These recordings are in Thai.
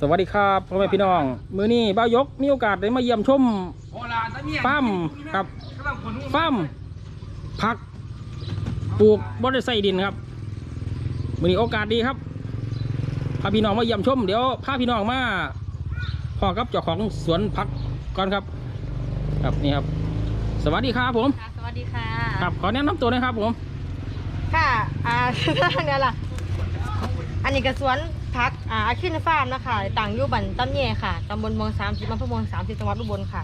สวัสดีครับพ่อแม่พี่น้อง มื้อนี้บ้าวยกมีโอกาสได้มาเยี่ยมชมฟาร์มครับฟาร์มผักปลูกบริใส่ดินครับ มื้อนี้โอกาสดีครับพาพี่น้องมาเยี่ยมชมเดี๋ยวพาพี่น้องมาพ่อกับเจ้าของสวนผักก่อนครับ ครับนี่ครับ สวัสดีครับผมค่ะสวัสดีค่ะครับขอแนะนำตัวหนะครับผม ค่ะอ่าเนี่ยล่ะอันนี้กระสวน พักอ่าอาคินฟาร์มนะคะต่างอยู่บันตั้มเย่ค่ะตำบลเมืองสามสิบอำเภอเมืองสามสิบจังหวัดอุบลค่ะ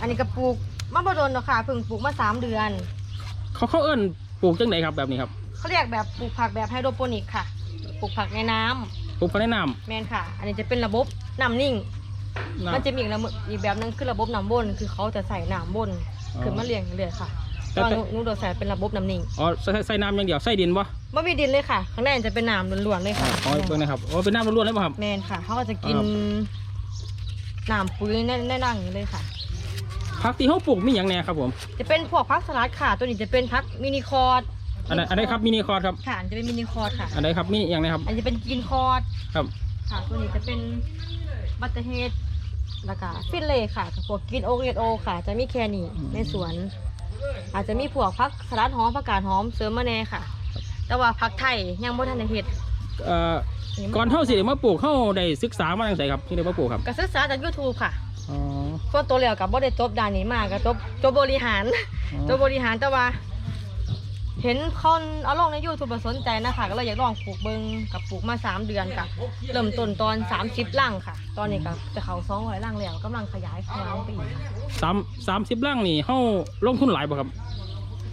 อันนี้ก็ปลูกมะบดนเนาะค่ะเพิ่งปลูกมาสามเดือน เขาเขาเอิ้นปลูกจังไหนครับแบบนี้ครับเขาเรียกแบบปลูกผักแบบไฮโดรโปนิกค่ะปลูกผักในน้ำปลูกภายในน้แมนค่ะ อันนี้จะเป็นระบบน้ำนิ่งำมันน้ำจะมีอีกระบบอีกแบบนึงคือระบบน้ำบนคือเขาจะใส่น้ำบนอ๋อขึ้นมาเลี้ยงเรื่อยๆค่ะแต่ตอนแต่หนูโดดใส่เป็นระบบน้ำนิ่งอ๋อใส่ใส่น้ำอย่างเดียวใส่ดินปะไม่มีดินเลยค่ะ ข้างในจะเป็นน้ำล้วนๆเลยค่ะอ๋อเพิ่งนะครับอ๋อเป็นน้ำล้วนๆเลยป่ะครับ แมนค่ะเขาก็จะกินครับน้ำปุ๋ยแน่แน่นั่งอย่างนี้เลยค่ะผักที่เขาปลูกมีอย่างแน่ครับผม จะเป็นพวกพักสลัดค่ะ ตัวนี้จะเป็นพักมินิคอร์ดอันไหนอันไหนครับมินิคอร์ดครับค่ะอันจะเป็นมินิคอร์ดค่ะ อันไหนครับมินิอย่างไหนครับ อันจะเป็นกินคอร์ดครับค่ะตัวนี้จะเป็นบัตเตอร์เฮดแล้วก็ฟินเล่ค่ะกับพวกกินโอเรโอค่ะ จะมีแค่นี้ในสวน อาจจะมีพวกพักสลัดหอมผักกาดหอมเสริมมาแน่ค่ะ แต่ว่าพักไทยยังบ่ทันได้เฮ็ดเอ่อนี่มัก่อนเท่าสิได้มาปลูกเข้าได้ศึกษามาตั้งแต่ครับที่ได้มาปลูกครับก็ศึกษาจาก YouTube ค่ะอ๋อส่วนตัวแล้วกับบ่ได้จบด้านนี้มาก็จบจบบริหารตัวบริหารแต่ว่า เห็นคนเอาลงในยูทูบสนใจนะคะก็เลยอยากลองปลูกเบิงกับปลูกมาสามเดือนกับเริ่มต้นตอนสามสิบลังค่ะ ตอนนี้ก็จะเขาสองร้อยลังแล้วกำลังขยายขยายไปอีกค่ะสามสามสิบล่างนี่เข้าลงทุนหลายป่ะครับ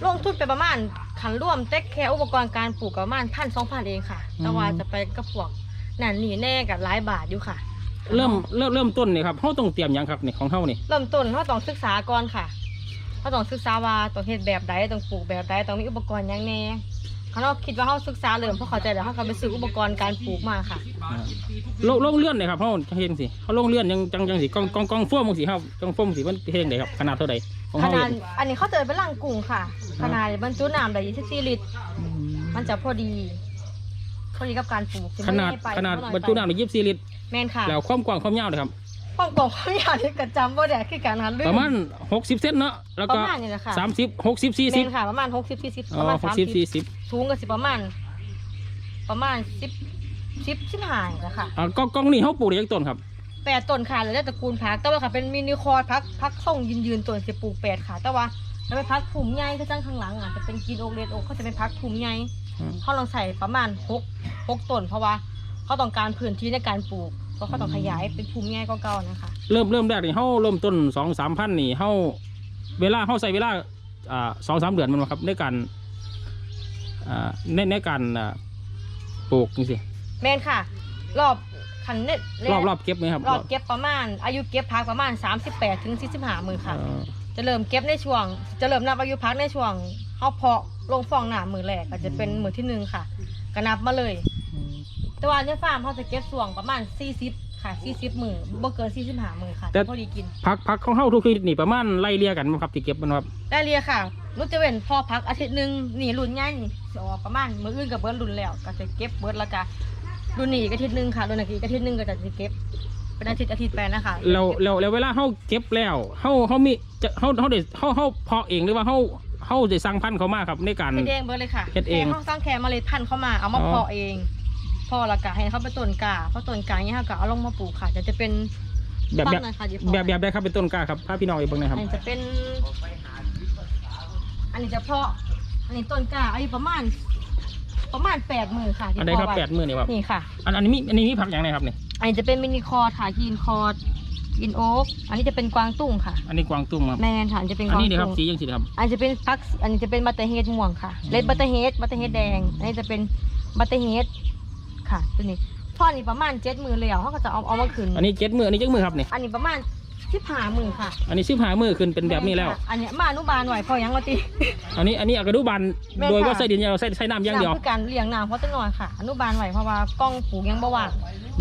ลงทุนไปประมาณขันร่วมเต็กแค่อุปกรณ์การปลูกก็ประมาณพันสองพันเองค่ะ แต่ว่าจะไปกับพวกนั่นนี่แน่กับหลายบาทอยู่ค่ะ เริ่มเริ่มเริ่มต้นนี่ครับเขาต้องเตรียมหยังครับนี่ของเขานี่ เริ่มต้นเราต้องศึกษาก่อนค่ะ เราต้องศึกษาว่าต้องเฮ็ดแบบใดต้องปลูกแบบใดต้องมีอุปกรณ์หยังแน่เขาเราคิดว่าเขาศึกษาเริ่มเพราะเข้าใจแล้วเขาก็ไปซื้ออุปกรณ์การปลูกมาค่ะอ่าลงลงเลื่อนเลยครับเขาเห็นสิเขาลงเลื่อนยังจังจังสิกองกองกองฟ้วมสิครับกองฟ้วมสิมันเฮงไดครับขนาดเท่าใดของขเขานาดเองอันนี้เขาเจอเป็นลังกุ้งค่ะ ขนาดบรรจุน้ำได้24ลิตรมันจะพอดีพอดีกับการปลูกขนาดไม่ให้ไปขนาดเท่ไหบรรจุน้ำในยี่สิบสี่ลิตร แม่นค่ะ แล้วความกว้างความยาวเลยครับ ป้องกล่องความยาวนี่กระจำบ่ได้คือการหันลืมประมาณหกสิบเซนเนาะแล้วปก็ระมาณนี้แหละค่ะสามสิบหกสิบสี่แม่สิบนค่ะประมาณ60 40อ๋ประอมาณหกสิบสี่สิบ30สูงก็สิประมาณ ประมาณ10 10 15นะคะอ่ากล้องกล้องนี่เขาปลูกได้ยังต้นครับแปดต้นค่ะแล้วแต่ตระกูลพักแต่ว่าค่ะเป็นมินิคอร์ดพักพักส่งยืนยืนๆต้นจะปลูกแปดค่ะ แต่ว่าแล้วไปพักถุมใหญ่ก็จังข้างหลังอะจะเป็นกินโอกเลดโอกเขาจะเป็นพักถุมใหญ่ เขาลองใส่ประมาณหกหกต้นเพราะว่าเขาต้องการพื้นที่ในการปลูก เพราะเขาต้องขยายเป็นภูมิใหญ่ก็เก่าๆนะคะ เริ่มเริ่มแรกนี่เขาเริ่มต้นสองสามพันนี่เขาเวลาเขาใส่เวลาอ่าสองสามเดือนมันบ่ครับในการอ่าในในการอ่าปลูกนี่สิแมนค่ะ รอบคันเน็ตรอบรอบเก็บไหมครับรอบเก็บประมาณ อายุเก็บพักประมาณ 38ถึง45มือค่ะ เอ่อจะเริ่มเก็บในช่วง จะเริ่มนับอายุพักในช่วงเขาเพาะลงฟองหนามือแรกก็จะเป็นมือที่หนึ่งค่ะก็นับมาเลย แต่ว่าในฟาร์มเขาจะเก็บส่วงประมาณ 40 ค่ะ40มือบ่เกิน45มือค่ะแต่พอดีกิน พักพักของเขาทุกชนิดนี่ประมาณไล่เลี่ยกันบ่ครับที่เก็บมันครับได้เรียค่ะนุชจะเว้นพอพักอาทิตย์หนึ่งนี่รุ่นใหญ่นี่จะออกประมาณมื้ออื่นกับเบิร์ดรุ่นแล้ว ก็จะเก็บเบิร์ดแล้วก็รุ่นนี้อีกอาทิตย์หนึ่งค่ะรุ่นนี้อีกอาทิตย์หนึ่งก็จะเก็บ เป็นอาทิตย์อาทิตย์ไปนะคะแล้วแล้วแล้วเวลาเขาเก็บแล้วเขาเขามีจะเขาเขาเด็เขาเขาเพาะเองหรือว่าเขาเขาได้สั่งพันธุ์เขามาครับในการ เฮ็ดเองเบิร์ดเลยค่ะเฮ็ดเอง แค่เขาสร้างแค่เมล็ดพันธุ์เข้ามาเอามาอ๋อเพาะเอง พอและกะให้เขาไปต้นกาเพราะต้นกาเนี่ยเขาก็เอาลงมาปลูกค่ะจะจะเป็นแบบแบบต้นนะคะเดี๋ยวพอแบบแบบได้ครับเป็นต้นกล้าครับพาพี่น้องไปเบิ่งหนะครับ อันนี้จะเป็น อันนี้จะเพาะอันนี้ต้นกาอายุประมาณ ประมาณแปดมือค่ะที่อันใดครับเพาะไว้แปดหมื่นนี่ครับนี่ค่ะ อันอันนี้มีอันนี้มีผักอย่างไรครับนี่อันนี้จะเป็นมินิคอร์ดค่ะกินคอร์ดกินโอ๊กอันนี้จะเป็นกวางตุ้งค่ะ อันนี้กวางตุ้งครับแมนค่ะอันนี้จะเป็นกอันวางนี้เดี๋ยวครับตุ้งสียังสีครับ อันนี้จะเป็นฟักอันนี้จะเป็นบัตเตอร์เฮดม่วงค่ะอืมเลดบัตเตอร์เฮดบัตเตอร์เฮดแดง อันนี้จะเป็นบัตเตอร์เฮด ค่ะ ตัวนี้ท่อนี้ประมาณเจ็ดมือแล้วเขาก็จะเอาเอามาขึ้น อันนี้เจ็ดมืออันนี้เจ็ดมือครับนี่อันนี้ประมาณสิบห้ามือค่ะ อันนี้สิบหามือขึ้นเป็นแบบนี้แล้วม่ค่ะอันนี้มาอนุบาลหน่อยพอยังมาตี อันนี้อันนี้เอากระดูบันแม่นโดยค่ะว่าใส่ดินเราใส่ใส่น้ำอย่างเดียวน้ำคือการเลี้ยงน้ำเพราะจะหน่อยค่ะ อนุบาลไหวเพราะว่ากล้องปลูกยังบ่ว่าง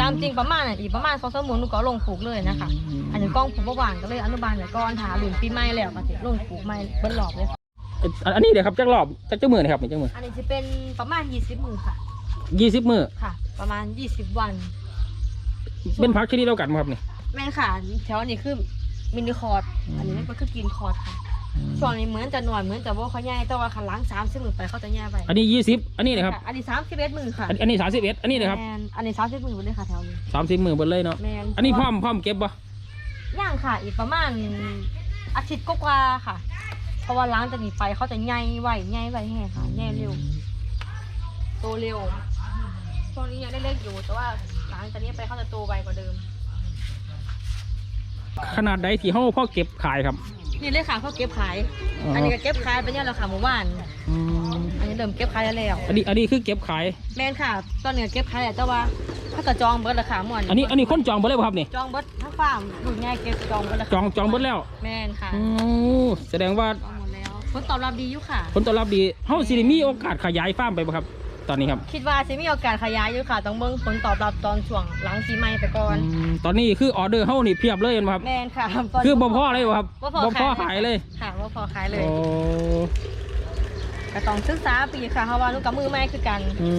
ตามจริงประมาณน่ะอีกประมาณสองสามมือหนูก็เอาลงปลูกเลยนะคะ อันนี้กล้องปลูกบ่ว่างก็เลยอนุบาลไว้ก่อนถาหลุนปีใหม่แล้วก็สิลงปลูกใหม่เบิ้ลรอบเลยค่ะอันอันนี้เดี๋ยวครับจักรอบจักเจ้ามือนะครับนี่จักมืออันนี้จะเป็นประมาณยี่สิบมือค่ะ ยี่สิบมือค่ะ ประมาณยี่สิบวัน เป็นพักชนิดเดียวกันบ่ครับนี่ แม่นค่ะแถวนี้คือมินิคอร์ดอืมอันนี้มันก็คือกินคอร์ดค่ะช่วงนี้เหมือนจะหน่อยเหมือนจะว่าเขาใหญ่แต่ว่าขันล้างสามสิบมือไปเขาจะแย่ไปอันนี้ยี่สิบอันนี้นะครับค่ะอันนี้สามสิบเอ็ดมือค่ะอันอันนี้สามสิบเอ็ดอันนี้นะครับแมนอันนี้สามสิบมือเลยค่ะแถวนี้สามสิบหมื่นบนเลยเนาะแมนอันนี้พร้อมพร้อมเก็บบ่ย่างค่ะ อีกประมาณอาทิตย์กว่าๆค่ะ เพราะว่าล้างจากนี้ไปเขาจะใหญ่ไวใหญ่ไวแห้งค่ะใหญ่เร็วโตเร็ว ช่วงนี้ยังได้เล็กอยู่แต่ว่าหลังจากนี้ไปเขาจะโตไวกว่าเดิม ขนาดใดที่เขาพ่อเก็บขายครับ นี่เลยค่ะเขาเก็บขาย อ๋ออั อันนี้ก็เก็บขายไปเนี่ยแหละค่ะหมู่บ้าน อืมอันนี้เริ่มเก็บขายแล้วอันนี้อันนี้คือเก็บขาย แม่นค่ะ ตอนนี้ก็เก็บขายแล้วแต่ว่าถ้าเกิดจองเบิร์ดราคาหมวนอันนี้อันนี้คนจองไปเลยบ่ครับนี่จองเบิร์ดทั้งฟาร์มดูง่ายเก็บจองเบิร์ดราคาจองจองเบิดแล้วแม่นค่ะอือแสดงว่าจองหมดแล้วผลตอบรับดีอยู่ค่ะ ผลตอบรับดีเฮาสิได้มีโอกาสขยายฟาร์มไปบ่ครับ ตอนนี้ครับคิดว่าจะมีโอกาสขยายอยู่ค่ะ ต้องเบิ่งผลตอบรับตอนช่วงหลังปีใหม่ไปก่อนอืมตอนนี้คือออเดอร์เฮานี่เพียบเลยเห็นบ่ครับ แม่นค่ะตน คือบ่พอเลยบ่ครับบ่บ่พอขายเลยค่ะบ่พอขายเลยโอ้ก็ต้องศึกษาปีค่ะเพราะว่าลูกกับมือใหม่คือกันอื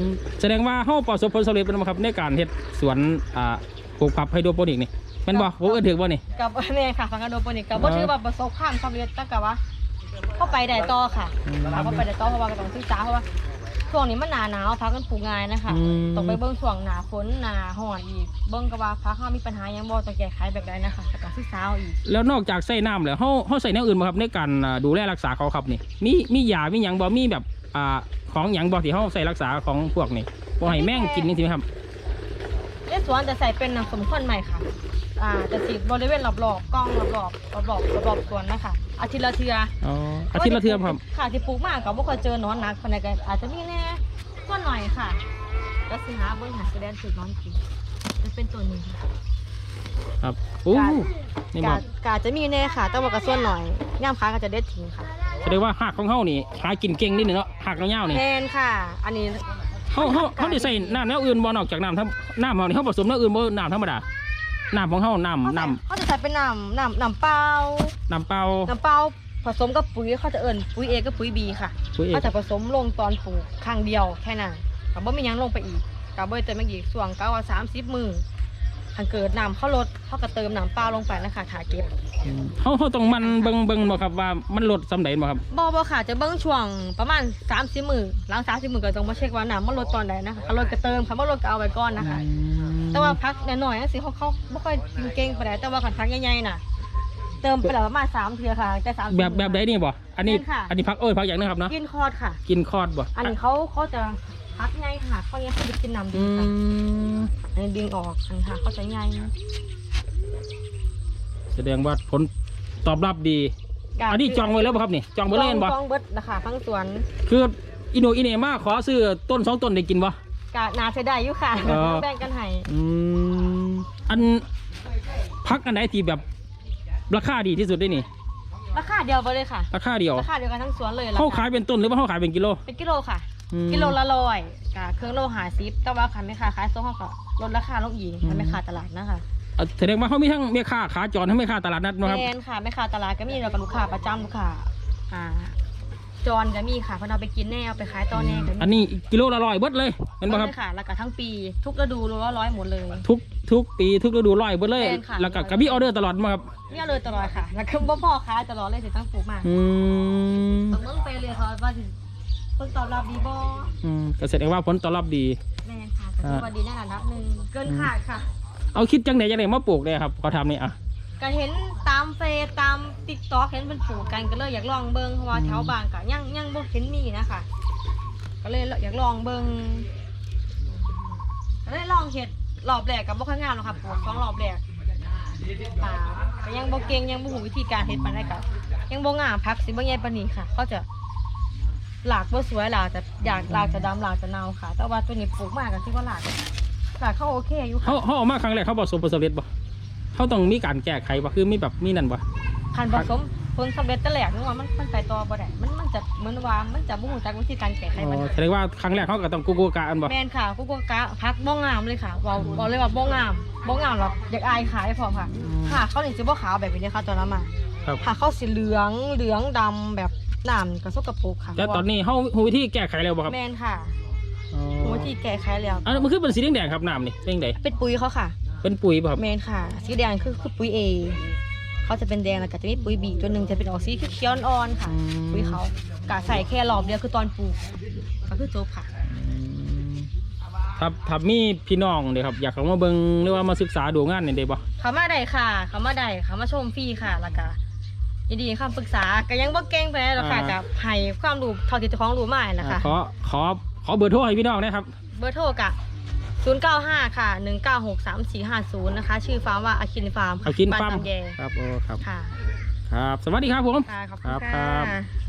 มแสดงว่าเฮาประสบผลสำเร็จเป็นบ่ครับในการเฮ็ดสวนอ่าปลูกผักไฮโดรโปนิกนี่แม่นบ่ผมเอิ้นถูกบ่นี่ กับแม่นค่ะฟังกันโดโปนิกกับบ่ถือว่าประสบความสำเร็จแต่ก็ว่าเข้าไปได้ต่อค่ะอืมค่ะเข้าไปได้ต่อเพราะว่าก็ต้องศึกษาเพราะว่า ช่วงนี้มันหนาหนาวพักกันปลูกง่ายนะคะอืม ต้องไปเบิ่งช่วงหนาฝนหนาร้อนอีก เบิ่งก็ว่าพักเฮามีปัญหาหยังบ่ต้องแก้ไขแบบใดนะคะก็ต้องศึกษาเอาอีก แล้วนอกจากใส่น้ำแล้วเฮาเฮาใส่แนวอื่นบ่ครับในการอ่าดูแลรักษาเขาครับนี่มีมียามีหยังบ่มีแบบอ่าของหยังบ่ที่เฮาใส่รักษาของพวกนี้บ่ให้แม่งกินนี่สิครับในสวนจะใส่เป็นน้ำสมข้นใหม่ค่ะ อ่าจะฉีดบริเวณรอบๆกล้องรอบๆรอบๆรอบๆสวนนะคะอาทิตย์ละเทื่ออ๋ออาทิตย์ละเทื่อครับค่ะที่ปลูกมากก็บ่เคยเจอหนอนหนักปานใดก็อาจจะมีแน่ก็หน่อยค่ะแล้วสิหาเบิ่งหาแสดงถึงนอนกินจะเป็นตัวนี้ค่ะครับโอ้นี่บ่กาก็อาจจะมีแน่ค่ะ แต่ว่าก็ส่วนหน่อยย่ามค้าก็จะเด็ดทิ้งค่ะแสดงว่าหักของเฮานี่หากินเก่งนิดนึงเนาะหักยาวๆนี่แทนค่ะ อันนี้เฮาเฮาเฮาได้ใส่น้ำแนวอื่นบ่นอกจากน้ำธรรมน้ำเฮานี่เฮาผสมแนวอื่นบ่น้ำธรรมดา น้ำของเฮาน้ำน้เขาจะใส่เป็นน้ำน้ำน้ำเปล่าำน้ำเปล่า น้ำเปล่าผสมกับปุ๋ยเขาจะเอิ่นปุ๋ยเอกับปุ๋ยบีค่ะปุ๋ยเอกเขาจะผสมลงตอนปลูกครั้งเดียวแค่นั้นกับว่ามีหยังลงไปอีกกับเบยเติมอีกส่วงเก้าสามสิบมือถ้าเกิดน้ำเขาลดเขาก็เติมน้ำเปล่าลงไปนะคะถ่าเก็บเฮาเฮาต้องมันเบิ่งเบิ่งบ่ครับว่ามันลดสำใดบ่ครับ บอบอค่ะจะเบิ้งช่วงประมาณสามสิบมือหลังสามสิบมือก็ต้องมาเช็คว่าน้ำมันลดตอนไหนนะคะเขาลดก็เติมเขาไม่ลดก็เอาไว้ก่อนนะคะ แต่ว่าพักหน่อยๆสิเขาเขาไม่ค่อยกินเก่งไปไหนใดแต่ว่าขันพักใหญ่ๆน่ะ เติมไปแล้วประมาณสามเทือค่ะแต่สามแบบแบบใดนี่บ่อันนี้ แม่นค่ะ อันนี้พักเอ้ยพักอย่างนึงครับเนาะกินคอร์ดค่ะ กินคอดบ่อันนี้เขาเขาจะพักไงค่ะเขายังเขาจะกินน้ำดีอืค่ะมอันนี้ดึงออกอันนี้ค่ะเขาจะไงแสดงว่าผลตอบรับดี อันนี้จองไว้แล้วบ่ครับนี่จองไว้เลยเห็นบ่จองเบิดนะคะทั้งสวนคืออิโนอิเนมาขอซื้อต้นสองต้นได้กินบ่ กะนาใช้ได้อยู่ค่ะเออแบ่งกันให้อืมอันพักอันไหนที่แบบราคาดีที่สุดได้นี่ ราคาเดียวไปเลยค่ะ ราคาเดียวราคาเดียวกันทั้งสวนเลยเขาราคาขายเป็นต้นหรือว่าเขาขายเป็นกิโล เป็นกิโลค่ะ อืม กิโลละร้อยกะเครื่องโลหาซิปแต่ว่าคันไม่ค่ะขายโซ่เขาก็ลดราคาลงอีกอืมมันไม่ขาดตลาดนะคะอะแสดงว่าเขามีทั้งแม่ค้าขาจรทั้งแม่ค้าตลาดนัดนะครับ แมนค่ะไม่ขาดตลาดก็มีเรากับลูกค้าประจำลูกค้าอ่า จอนก็มีค่ะเพราะเราไปกินแน่เอาไปขายต่อแน่ก็มีอันนี้กิโลละร้อยเบิดเลยเห็นไหมครับ เลยค่ะแล้วก็ทั้งปี ทุกฤดูรู้ว่าร้อยหมดเลย ทุกทุกปีทุกฤดูร้อยเบิดเลย แม่นค่ะ แล้วก็กระบี่ออเดอร์ตลอดมาครับเนี่ยเลยตลอดค่ะ แล้วก็บ่พ่อค้ายตลอดเลยสิตั้งปลูกมาอืมต้องเบิ่งไปเลยค่ะว่าสิเพิ่นตอบรับดีบ่อืมก็แสดงว่าผลตอบรับดี แม่นค่ะก็ถือว่าดีในระดับหนึ่งเกินคาดค่ะ เอาคิดจังไหนจังไหนมาปลูกเลยครับเขาทำนี่อะ ก็เห็นตามเฟซตามติ๊กต็อกเห็นเป็นปลูกกันก็เลยอยากลองเบิ่งเพราะว่าแถวบ้านก็ยังยังบ่เห็นมีนะคะก็เลยอยากลองเบิ่งก็เลยลองเฮ็ดรอบแรกก็บ่ค่อยงามหรอกค่ะปลูกสองรอบแรกอ่าก็ยังบ่เก่งยังบ่ฮู้วิธีการเฮ็ดปานใดก็ยังบ่งามพักสิบ่ใหญ่ปานนี้ค่ะเขาจะหลากบ่สวยหลากจะอยากหลากจะดำหลากจะเน่าค่ะ แต่ว่าตัวนี้ปลูกมากก็คิดว่าหลากหลากเขาโอเคอยู่ค่ะเขาเขาออกมาครั้งแรกเขาบอกสมผลสำเร็จบ่ เขาต้องมีการแก้ไขบ่คือมีแบบมีนั่นบ่คันผสมผลสำเร็จแต่แรกนึกว่ามันมันไปต่อบ่ได้มันมันจะเหมือนว่ามันจะบ่ฮู้จักวิธีการแก้ไขอ๋ปัญอหาแสดงว่าครั้งแรกเขาก็ต้องกูกูกะอันบ่ แม่นค่ะกูก็กะพักบ่งามเลยค่ะเว้าเว้าเลยว่าบ่งามบ่งามหรอกอยากอายขายพร้อมค่ะอืมค่ะเขานี่สิบ่ขาวแบบนี้ค่ะตอนนั้นมาครับ ค่ะเขาสิเหลืองเหลืองดำแบบน้ำก็สกปรกค่ะแต่ตอนนี้เขาหูวิธีแก้ไขแล้วบ่ครับแม่นค่ะอ๋อรู้วิธีแก้ไขแล้ว อันนั้นมันคือเป็นสีแดงๆครับน้ำนี่เป็นไงเป็นปุ๋ยเขาค่ะ เป็นปุ๋ยป่ะครับเมนค่ะ สีแดงคือคือปุ๋ยเอเขาจะเป็นแดงแล้วก็จะมีปุ๋ยบีตัวหนึ่งจะเป็นออกสีเขียวๆอ่อนๆค่ะ ปุ๋ยเขากะใส่แค่รอบเดียวคือตอนปลูกก็คือจบค่ะ ถ้าถ้ามีพี่น้องเดี๋ยวครับ อยากเข้ามาเบิ่งหรือว่ามาศึกษาดูงานนี่ได้บ่เขามาได้ค่ะ เขามาได้เขามาชมฟรีค่ะแล้วก็ยินดีคำปรึกษาก็ยังบ่เก่งไปานใดหรอกค่ะกับให้ความรู้เท่าที่เจ้าของรู้มาแหละค่ะ ขอขอขอเบอร์โทรให้พี่น้องนะครับ เบอร์โทรกะ 095 ค่ะ 196 3450 นะคะ ชื่อฟาร์มว่าอาคินฟาร์มค่ะเอากินบ้ปั๊มตำแยครับโอ้ครับ ค่ะ ครับ สวัสดีครับผม ค่ะ ขอบครัคุบณครัค่ะบ